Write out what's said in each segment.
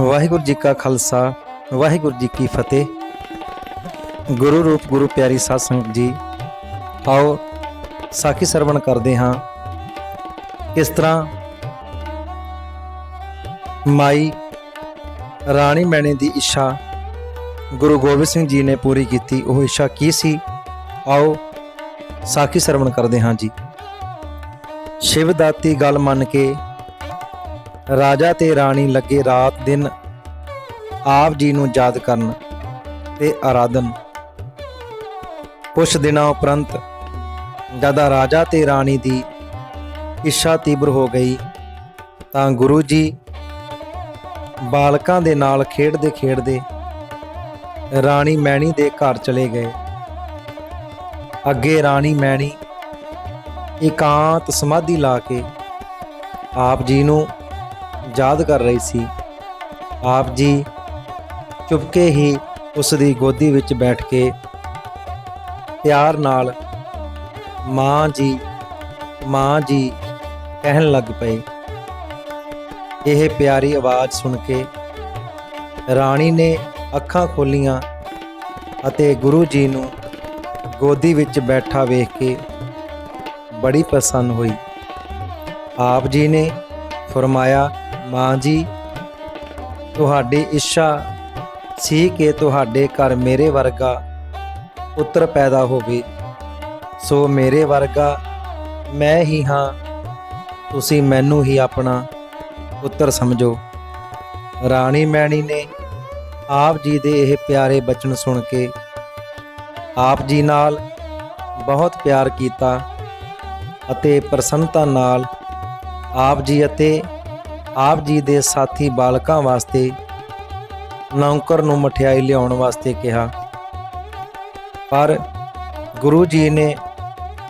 ਵਾਹਿਗੁਰੂ ਜੀ ਕਾ ਖਾਲਸਾ, ਵਾਹਿਗੁਰੂ ਜੀ ਕੀ ਫਤਿਹ। ਗੁਰੂ ਰੂਪ, ਗੁਰੂ ਪਿਆਰੀ ਸਾਧ ਸੰਗਤ ਜੀ, ਆਓ ਸਾਖੀ ਸਰਵਣ ਕਰਦੇ ਹਾਂ। ਕਿਸ ਤਰ੍ਹਾਂ ਮਾਈ ਰਾਣੀ ਮੈਣੇ ਦੀ ਇੱਛਾ ਗੁਰੂ ਗੋਬਿੰਦ ਸਿੰਘ ਜੀ ਨੇ ਪੂਰੀ ਕੀਤੀ, ਉਹ ਇੱਛਾ ਕੀ ਸੀ? ਆਓ ਸਾਖੀ ਸਰਵਣ ਕਰਦੇ ਹਾਂ ਜੀ। ਸ਼ਿਵ ਦਾਤੀ ਗੱਲ ਮੰਨ ਕੇ ਰਾਜਾ ਤੇ ਰਾਣੀ ਲੱਗੇ ਰਾਤ ਦਿਨ ਆਪ ਜੀ ਨੂੰ ਯਾਦ ਕਰਨ ਤੇ ਆਰਾਧਨ। ਕੁਝ ਦਿਨਾਂ ਉਪਰੰਤ ਜਦ ਰਾਜਾ ਤੇ ਰਾਣੀ ਦੀ ਇੱਛਾ ਤੀਬਰ ਹੋ ਗਈ, ਤਾਂ ਗੁਰੂ ਜੀ ਬਾਲਕਾਂ ਦੇ ਨਾਲ ਖੇਡਦੇ ਖੇਡਦੇ ਰਾਣੀ ਮੈਣੀ ਦੇ ਘਰ ਚਲੇ ਗਏ। ਅੱਗੇ ਰਾਣੀ ਮੈਣੀ ਇਕਾਂਤ ਸਮਾਧੀ ਲਾ ਕੇ ਆਪ ਜੀ ਨੂੰ ਯਾਦ ਕਰ ਰਹੀ ਸੀ। ਆਪ ਜੀ ਚੁਪਕੇ ਹੀ ਉਸ ਦੀ ਗੋਦੀ ਵਿੱਚ ਬੈਠ ਕੇ ਪਿਆਰ ਨਾਲ ਮਾਂ ਜੀ ਮਾਂ ਜੀ ਕਹਿਣ ਲੱਗ ਪਏ। ਇਹ ਪਿਆਰੀ ਆਵਾਜ਼ ਸੁਣ ਕੇ ਰਾਣੀ ਨੇ ਅੱਖਾਂ ਖੋਲੀਆਂ ਅਤੇ ਗੁਰੂ ਜੀ ਨੂੰ ਗੋਦੀ ਵਿੱਚ ਬੈਠਾ ਵੇਖ ਕੇ ਬੜੀ ਪ੍ਰਸੰਨ ਹੋਈ। ਆਪ ਜੀ ਨੇ ਫਰਮਾਇਆ ਮਾਂ ਜੀ, ਤੁਹਾਡੀ ਇੱਛਾ ਸੀ ਕਿ ਤੁਹਾਡੇ ਘਰ ਮੇਰੇ ਵਰਗਾ ਪੁੱਤਰ ਪੈਦਾ ਹੋਵੇ। ਸੋ ਮੇਰੇ ਵਰਗਾ ਮੈਂ ਹੀ ਹਾਂ। ਤੁਸੀਂ ਮੈਨੂੰ ਹੀ ਆਪਣਾ ਪੁੱਤਰ ਸਮਝੋ। ਰਾਣੀ ਮੈਣੀ ਨੇ ਆਪ ਜੀ ਦੇ ਇਹ ਪਿਆਰੇ ਬਚਨ ਸੁਣ ਕੇ ਆਪ ਜੀ ਨਾਲ ਬਹੁਤ ਪਿਆਰ ਕੀਤਾ ਅਤੇ ਪ੍ਰਸੰਨਤਾ ਨਾਲ ਆਪ ਜੀ ਅਤੇ ਆਪ ਜੀ ਦੇ ਸਾਥੀ ਬਾਲਕਾਂ ਵਾਸਤੇ, ਨੌਕਰ ਨੂੰ ਮਠਿਆਈ ਲਿਆਉਣ ਵਾਸਤੇ ਕਿਹਾ। ਪਰ ਗੁਰੂ ਜੀ ਨੇ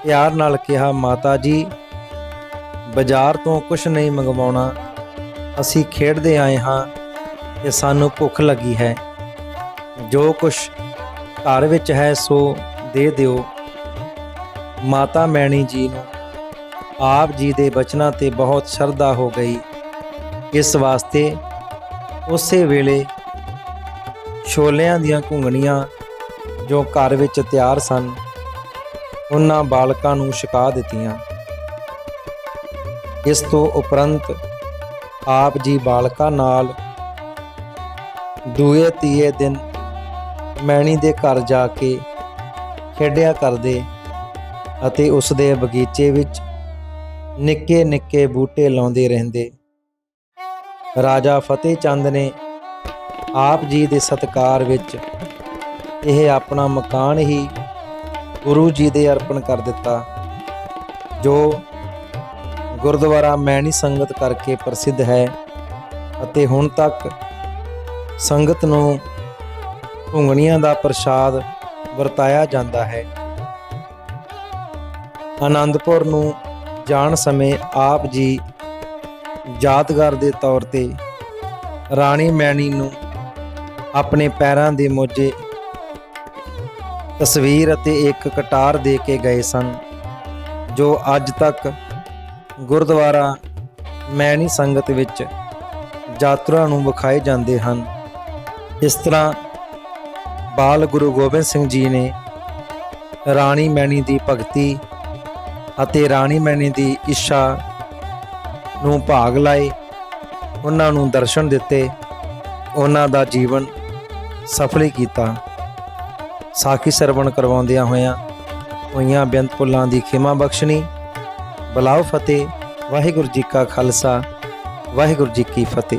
ਪਿਆਰ ਨਾਲ ਕਿਹਾ, ਮਾਤਾ ਜੀ, ਬਾਜ਼ਾਰ ਤੋਂ ਕੁਝ ਨਹੀਂ ਮੰਗਵਾਉਣਾ। ਅਸੀਂ ਖੇਡਦੇ ਆਏ ਹਾਂ ਤੇ ਸਾਨੂੰ ਭੁੱਖ ਲੱਗੀ ਹੈ। ਜੋ ਕੁਝ ਘਰ ਵਿੱਚ ਹੈ, ਸੋ ਦੇ ਦਿਓ। ਮਾਤਾ ਮੈਣੀ ਜੀ ਨੂੰ ਆਪ ਜੀ ਦੇ ਬਚਨਾਂ ਤੇ ਬਹੁਤ ਸ਼ਰਧਾ ਹੋ ਗਈ। ਇਸ ਵਾਸਤੇ ਉਸੇ ਵੇਲੇ ਛੋਲਿਆਂ ਦੀਆਂ ਘੁੰਗਣੀਆਂ ਜੋ ਘਰ ਵਿੱਚ ਤਿਆਰ ਸਨ, ਉਹਨਾਂ ਬਾਲਕਾਂ ਨੂੰ ਛਕਾ ਦਿੱਤੀਆਂ। ਇਸ ਤੋਂ ਉਪਰੰਤ ਆਪ ਜੀ ਬਾਲਕਾਂ ਨਾਲ ਦੂਏ ਤੀਏ ਦਿਨ ਮੈਣੀ ਦੇ ਘਰ ਜਾ ਕੇ ਖੇਡਿਆ ਕਰਦੇ ਅਤੇ ਉਸ ਦੇ ਬਗੀਚੇ ਵਿੱਚ ਨਿੱਕੇ ਨਿੱਕੇ ਬੂਟੇ ਲਾਉਂਦੇ ਰਹਿੰਦੇ। ਰਾਜਾ ਫਤਿਹ ਚੰਦ ਨੇ ਆਪ ਜੀ ਦੇ ਸਤਕਾਰ ਵਿੱਚ ਇਹ ਆਪਣਾ ਮਕਾਨ ਹੀ ਗੁਰੂ ਜੀ ਦੇ ਅਰਪਣ ਕਰ ਦਿੱਤਾ, ਜੋ ਗੁਰਦੁਆਰਾ ਮੈਣੀ ਸੰਗਤ ਕਰਕੇ ਪ੍ਰਸਿੱਧ ਹੈ ਅਤੇ ਹੁਣ ਤੱਕ ਸੰਗਤ ਨੂੰ ਘੁੰਗਣੀਆਂ ਦਾ ਪ੍ਰਸ਼ਾਦ ਵਰਤਾਇਆ ਜਾਂਦਾ ਹੈ। ਆਨੰਦਪੁਰ ਨੂੰ ਜਾਣ ਸਮੇਂ ਆਪ ਜੀ ਯਾਦਗਾਰ ਦੇ ਤੌਰ ਤੇ ਰਾਣੀ ਮੈਣੀ ਨੂੰ ਆਪਣੇ ਪੈਰਾਂ ਦੇ ਮੋਜੇ ਤਸਵੀਰ ਅਤੇ ਇੱਕ ਕਟਾਰ ਦੇ ਕੇ ਗਏ ਸਨ, ਜੋ ਅੱਜ ਤੱਕ ਗੁਰਦੁਆਰਾ ਮੈਣੀ ਸੰਗਤ ਵਿੱਚ ਯਾਤਰਾ ਨੂੰ ਵਿਖਾਏ ਜਾਂਦੇ ਹਨ। ਇਸ ਤਰ੍ਹਾਂ ਬਾਲ ਗੁਰੂ ਗੋਬਿੰਦ ਸਿੰਘ ਜੀ ਨੇ ਰਾਣੀ ਮੈਣੀ ਦੀ ਭਗਤੀ ਅਤੇ ਰਾਣੀ ਮੈਣੀ ਦੀ ਇੱਛਾ ਨੂੰ ਭਾਗ ਲਾਏ, ਉਹਨਾਂ ਨੂੰ ਦਰਸ਼ਨ ਦਿੱਤੇ, ਉਹਨਾਂ ਦਾ ਜੀਵਨ ਸਫਲੀ ਕੀਤਾ। ਸਾਖੀ ਸਰਵਣ ਕਰਵਾਉਂਦਿਆਂ ਹੋਇਆਂ ਹੋਈਆਂ ਬੇਅੰਤ ਭੁੱਲਾਂ ਦੀ ਖਿਮਾ ਬਖਸ਼ਣੀ ਬਲਾਉ ਫਤਿਹ, ਵਾਹਿਗੁਰੂ ਜੀ ਕਾ ਖਾਲਸਾ, ਵਾਹਿਗੁਰੂ ਜੀ ਕੀ ਫਤਿਹ।